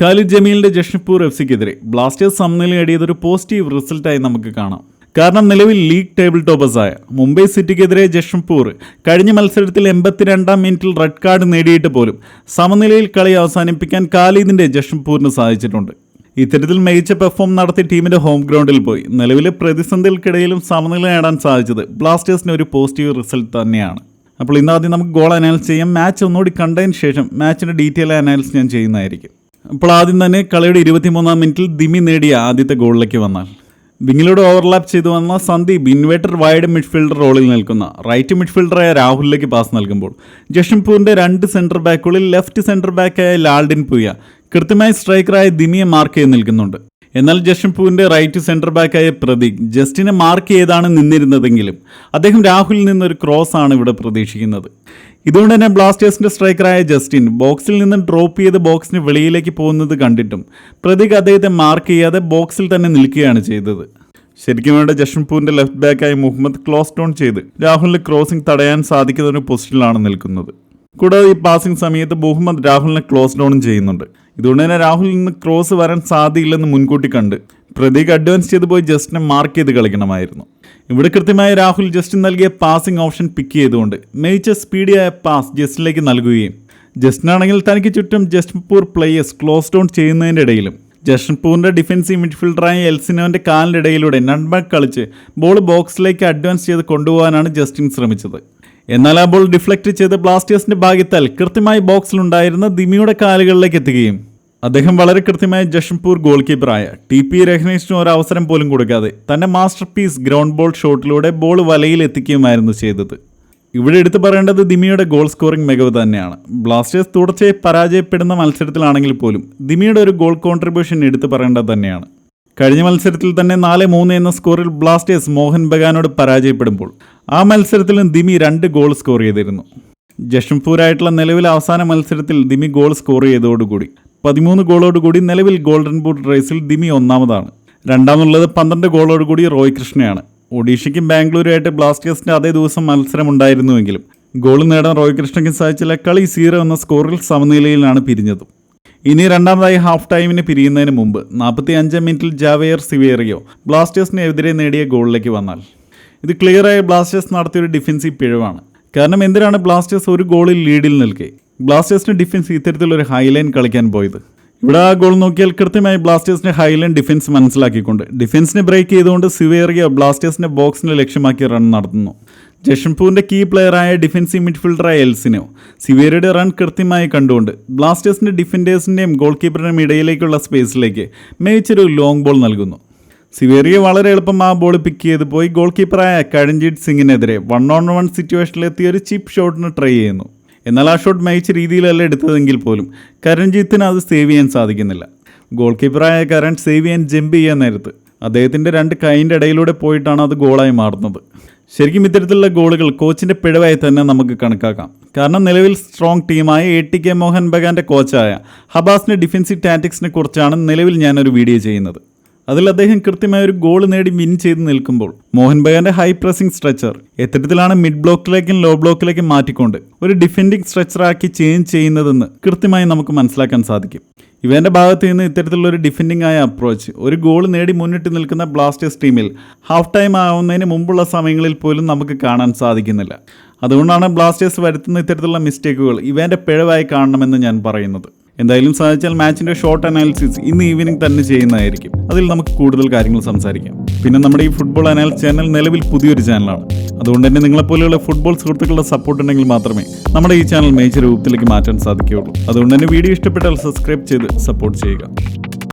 ഖാലിദ് ജമീലിന്റെ ജഷ്പൂർ എഫ് സിക്കെതിരെ ബ്ലാസ്റ്റേഴ്സ് സമനില നേടിയത് ഒരു പോസിറ്റീവ് റിസൾട്ടായി നമുക്ക് കാണാം. കാരണം നിലവിൽ ലീഗ് ടേബിൾ ടോപ്പേഴ്സായ മുംബൈ സിറ്റിക്കെതിരെ ജഷ്പൂർ കഴിഞ്ഞ മത്സരത്തിൽ എൺപത്തിരണ്ടാം മിനിറ്റിൽ റെഡ് കാർഡ് നേടിയിട്ട് പോലും സമനിലയിൽ കളി അവസാനിപ്പിക്കാൻ ഖാലിദിന്റെ ജഷ്പൂരിന് സാധിച്ചിട്ടുണ്ട്. ഇത്തരത്തിൽ മികച്ച പെർഫോം നടത്തി ടീമിന്റെ ഹോം ഗ്രൗണ്ടിൽ പോയി നിലവിലെ പ്രതിസന്ധികൾക്കിടയിലും സമനില നേടാൻ സാധിച്ചത് ബ്ലാസ്റ്റേഴ്സിന് ഒരു പോസിറ്റീവ് റിസൾട്ട് തന്നെയാണ്. അപ്പോൾ ഇന്നാദ്യം നമുക്ക് ഗോൾ അനാലിസ് ചെയ്യാം. മാച്ച് ഒന്നുകൂടി കണ്ടതിന് ശേഷം മാച്ചിന്റെ ഡീറ്റെയിൽ അനാലിസ് ഞാൻ ചെയ്യുന്നതായിരിക്കും. അപ്പോൾ ആദ്യം തന്നെ കളിയുടെ ഇരുപത്തിമൂന്നാം മിനിറ്റിൽ ദിമി നേടിയ ആദ്യത്തെ ഗോളിലേക്ക് വന്നാൽ. വിങ്ങിലൂടെ ഓവർലാപ്പ് ചെയ്തു വന്ന സന്ദീപ് ഇൻവേർട്ടർ വൈഡ് മിഡ്ഫീൽഡർ റോളിൽ നിൽക്കുന്ന. റൈറ്റ് മിഡ്ഫീൽഡറായ രാഹുലിലേക്ക് പാസ് നൽകുമ്പോൾ. ജഷംപൂരിന്റെ രണ്ട് സെന്റർ ബാക്കുകളിൽ ലെഫ്റ്റ് സെന്റർ ബാക്കായ ലാൽഡിൻ പുയ കൃത്യമായി സ്ട്രൈക്കറായ ദിമിയെ മാർക്ക് ചെയ്ത് നിൽക്കുന്നുണ്ട്. എന്നാൽ ജഷംപൂരിന്റെ റൈറ്റ് സെന്റർ ബാക്കായ പ്രതീക് ജസ്റ്റിനെ മാർക്ക് ചെയ്താണ് നിന്നിരുന്നതെങ്കിലും അദ്ദേഹം രാഹുലിൽ നിന്നൊരു ക്രോസ് ആണ് ഇവിടെ പ്രതീക്ഷിക്കുന്നത്. ഇതുകൊണ്ട് തന്നെ ബ്ലാസ്റ്റേഴ്സിന്റെ സ്ട്രൈക്കറായ ജസ്റ്റിൻ ബോക്സിൽ നിന്ന് ഡ്രോപ്പ് ചെയ്ത് ബോക്സിന് വെളിയിലേക്ക് പോകുന്നത് കണ്ടിട്ടും പ്രതീക് അദ്ദേഹത്തെ മാർക്ക് ചെയ്യാതെ ബോക്സിൽ തന്നെ നിൽക്കുകയാണ് ചെയ്തത്. ശരിക്കും വേണ്ട ജഷൻപൂരിന്റെ ലെഫ്റ്റ് ബാക്കായി മുഹമ്മദ് ക്ലോസ് ഡൗൺ ചെയ്ത് രാഹുലിന് ക്രോസിംഗ് തടയാൻ സാധിക്കുന്ന ഒരു പൊസിഷനിലാണ് നിൽക്കുന്നത്. കൂടാതെ ഈ പാസിംഗ് സമയത്ത് മുഹമ്മദ് രാഹുലിനെ ക്ലോസ് ഡൗണും ചെയ്യുന്നുണ്ട്. ഇതുകൊണ്ട് തന്നെ രാഹുലിൽ നിന്ന് ക്രോസ് വരാൻ സാധ്യതയില്ലെന്ന് മുൻകൂട്ടി കണ്ട്. പ്രതീക് അഡ്വാൻസ് ചെയ്ത് പോയി ജസ്റ്റിനെ മാർക്ക് ചെയ്ത് കളിക്കണമായിരുന്നു. ഇവിടെ കൃത്യമായി രാഹുൽ ജസ്റ്റിൻ നൽകിയ പാസിംഗ് ഓപ്ഷൻ പിക്ക് ചെയ്തുകൊണ്ട് മികച്ച സ്പീഡിയായ പാസ് ജസ്റ്റിനിലേക്ക് നൽകുകയും. ജസ്റ്റിനാണെങ്കിൽ തനിക്ക് ചുറ്റും ജസ്റ്റിൻപൂർ പ്ലേയേഴ്സ് ക്ലോസ് ഡൗൺ ചെയ്യുന്നതിന്റെ ഇടയിലും ജഷൻപൂരിന്റെ ഡിഫൻസീവ് മിഡ്ഫീൽഡറായ എൽസിനോന്റെ കാലിന്റെ ഇടയിലൂടെ നൺബാക്ക് കളിച്ച് ബോൾ ബോക്സിലേക്ക് അഡ്വാൻസ് ചെയ്ത് കൊണ്ടുപോകാനാണ് ജസ്റ്റിൻ ശ്രമിച്ചത്. എന്നാൽ ആ ബോൾ ഡിഫ്ലക്ട് ചെയ്ത് ബ്ലാസ്റ്റേഴ്സിന്റെ ഭാഗ്യത്താൽ കൃത്യമായി ബോക്സിലുണ്ടായിരുന്ന ദിമിയുടെ കാലുകളിലേക്ക് എത്തുകയും അദ്ദേഹം വളരെ കൃത്യമായ ജഷംപൂർ ഗോൾ കീപ്പറായ ടി പി രഹ്നേഷിന് ഒരു അവസരം പോലും കൊടുക്കാതെ തന്റെ മാസ്റ്റർ പീസ് ഗ്രൗണ്ട് ബോൾ ഷോട്ടിലൂടെ ബോൾ വലയിൽ എത്തിക്കുകയുമായിരുന്നു ചെയ്തത്. ഇവിടെ എടുത്തു പറയേണ്ടത് ദിമിയുടെ ഗോൾ സ്കോറിംഗ് മികവ് തന്നെയാണ്. ബ്ലാസ്റ്റേഴ്സ് തുടർച്ചയായി പരാജയപ്പെടുന്ന മത്സരത്തിലാണെങ്കിൽ പോലും ദിമിയുടെ ഒരു ഗോൾ കോൺട്രിബ്യൂഷൻ എടുത്തു പറയേണ്ടത് തന്നെയാണ്. കഴിഞ്ഞ മത്സരത്തിൽ തന്നെ നാല് മൂന്ന് എന്ന സ്കോറിൽ ബ്ലാസ്റ്റേഴ്സ് മോഹൻ ബഗാനോട് പരാജയപ്പെടുമ്പോൾ ആ മത്സരത്തിലും ദിമി രണ്ട് ഗോൾ സ്കോർ ചെയ്തിരുന്നു. ജഷംപൂരായിട്ടുള്ള നിലവിലെ അവസാന മത്സരത്തിൽ ദിമി ഗോൾ സ്കോർ ചെയ്തതോടുകൂടി. പതിമൂന്ന് ഗോളോടുകൂടി നിലവിൽ ഗോൾഡൻ ബൂട്ട് റേസിൽ ദിമി ഒന്നാമതാണ്. രണ്ടാമതുള്ളത് പന്ത്രണ്ട് ഗോളോടുകൂടി റോയ് കൃഷ്ണയാണ്. ഒഡീഷയ്ക്കും ബാംഗ്ലൂരുമായിട്ട് ബ്ലാസ്റ്റേഴ്സിന്റെ അതേ ദിവസം മത്സരം ഉണ്ടായിരുന്നുവെങ്കിലും ഗോൾ നേടാൻ റോയ് കൃഷ്ണയ്ക്ക് സാധിച്ചില്ല. കളി സീറോ എന്ന സ്കോറിൽ സമനിലയിലാണ് പിരിഞ്ഞത്. ഇനി രണ്ടാമതായി ഹാഫ് ടൈമിന് പിരിയുന്നതിന് മുമ്പ് നാൽപ്പത്തി അഞ്ചാം മിനിറ്റിൽ ജാവയർ സിവേറിയോ ബ്ലാസ്റ്റേഴ്സിനെതിരെ നേടിയ ഗോളിലേക്ക് വന്നാൽ ഇത് ക്ലിയർ ക്ലിയറായ ബ്ലാസ്റ്റേഴ്സ് നടത്തിയൊരു ഡിഫൻസീവ് പിഴവാണ്. കാരണം എന്തിനാണ് ബ്ലാസ്റ്റേഴ്സ് ഒരു ഗോളിൽ ലീഡിൽ നിൽക്കെ? ബ്ലാസ്റ്റേഴ്സിന്റെ ഡിഫൻസ് ഇത്തരത്തിലൊരു ഹൈലൈൻ കളിക്കാൻ പോയത്. ഇവിടെ ആ ഗോൾ നോക്കിയാൽ കൃത്യമായി ബ്ലാസ്റ്റേഴ്സിന്റെ ഹൈലൈൻ ഡിഫൻസ് മനസ്സിലാക്കിക്കൊണ്ട്. ഡിഫൻസിനെ ബ്രേക്ക് ചെയ്തുകൊണ്ട് സിവേറിയ ബ്ലാസ്റ്റേഴ്സിന്റെ ബോക്സിനെ ലക്ഷ്യമാക്കി റൺ നടത്തുന്നു. ജഷംപൂരിന്റെ കീ പ്ലെയറായ ഡിഫൻസീവ് മിഡ്ഫീൽഡറായ എൽസിനോ. സിവേറിയുടെ റൺ കൃത്യമായി കണ്ടുകൊണ്ട് ബ്ലാസ്റ്റേഴ്സിന്റെ ഡിഫൻഡേഴ്സിന്റെയും ഗോൾ കീപ്പറിന്റെയും ഇടയിലേക്കുള്ള സ്പേസിലേക്ക് മികച്ചൊരു ലോങ് ബോൾ നൽകുന്നു. സിവേറിയ വളരെ എളുപ്പം ആ ബോൾ പിക്ക് ചെയ്ത് പോയി. ഗോൾ കീപ്പറായ കരൺജീത് സിംഗിനെതിരെ വൺ ഓൺ വൺ സിറ്റുവേഷനിലെത്തിയ ഒരു ചിപ്പ് ഷോട്ടിന് ട്രൈ ചെയ്യുന്നു. എന്നാൽ ആ ഷോട്ട് മികച്ച രീതിയിലല്ല എടുത്തതെങ്കിൽ പോലും കരൺജീത്തിന് അത് സേവ് ചെയ്യാൻ സാധിക്കുന്നില്ല. ഗോൾ കീപ്പറായ കരൺ സേവ് ചെയ്യാൻ ജമ്പ് ചെയ്യാൻ നേരത്ത് അദ്ദേഹത്തിന്റെ രണ്ട് കൈന്റെ ഇടയിലൂടെ പോയിട്ടാണ് അത് ഗോളായി മാറുന്നത്. ശരിക്കും ഇത്തരത്തിലുള്ള ഗോളുകൾ കോച്ചിന്റെ പിഴവായി തന്നെ നമുക്ക് കണക്കാക്കാം. കാരണം നിലവിൽ സ്ട്രോങ് ടീമായ എ ടി കെ മോഹൻ ബഗാന്റെ കോച്ചായ ഹബാസിന്റെ ഡിഫൻസീവ് ടാറ്റിക്സിനെ കുറിച്ചാണ് നിലവിൽ ഞാനൊരു വീഡിയോ ചെയ്യുന്നത്. അതിൽ അദ്ദേഹം കൃത്യമായ ഒരു ഗോൾ നേടി വിൻ ചെയ്ത് നിൽക്കുമ്പോൾ മോഹൻ ബഗാന്റെ ഹൈ പ്രസിംഗ് സ്ട്രെച്ചർ എത്തരത്തിലാണ് മിഡ് ബ്ലോക്കിലേക്കും ലോ ബ്ലോക്കിലേക്കും മാറ്റിക്കൊണ്ട് ഒരു ഡിഫെൻഡിംഗ് സ്ട്രെച്ചറാക്കി ചേഞ്ച് ചെയ്യുന്നതെന്ന് കൃത്യമായി നമുക്ക് മനസ്സിലാക്കാൻ സാധിക്കും. ഇവന്റെ ഭാഗത്ത് നിന്ന് ഇത്തരത്തിലുള്ള ഒരു ഡിഫെൻഡിംഗ് ആയ അപ്രോച്ച് ഒരു ഗോൾ നേടി മുന്നിട്ട് നിൽക്കുന്ന ബ്ലാസ്റ്റേഴ്സ് ടീമിൽ ഹാഫ് ടൈം ആവുന്നതിന് മുമ്പുള്ള സമയങ്ങളിൽ പോലും നമുക്ക് കാണാൻ സാധിക്കുന്നില്ല. അതുകൊണ്ടാണ് ബ്ലാസ്റ്റേഴ്സ് വരുത്തുന്ന ഇത്തരത്തിലുള്ള മിസ്റ്റേക്കുകൾ ഇവന്റെ പിഴവായി കാണണമെന്ന് ഞാൻ പറയുന്നത്. എന്തായാലും സാധിച്ചാൽ മാച്ചിന്റെ ഷോർട്ട് അനാലിസിസ് ഇന്ന് ഈവനിങ് തന്നെ ചെയ്യുന്നതായിരിക്കും. അതിൽ നമുക്ക് കൂടുതൽ കാര്യങ്ങൾ സംസാരിക്കാം. പിന്നെ നമ്മുടെ ഈ ഫുട്ബോൾ അനാലിസ് ചാനൽ നിലവിൽ പുതിയൊരു ചാനലാണ് അതുകൊണ്ട് തന്നെ നിങ്ങളെപ്പോലെയുള്ള ഫുട്ബോൾ സുഹൃത്തുക്കളുടെ സപ്പോർട്ട് ഉണ്ടെങ്കിൽ മാത്രമേ നമ്മുടെ ഈ ചാനൽ മേജർ രൂപത്തിലേക്ക് മാറ്റാൻ സാധിക്കുകയുള്ളൂ. അതുകൊണ്ട് തന്നെ വീഡിയോ ഇഷ്ടപ്പെട്ടാൽ സബ്സ്ക്രൈബ് ചെയ്ത് സപ്പോർട്ട് ചെയ്യുക.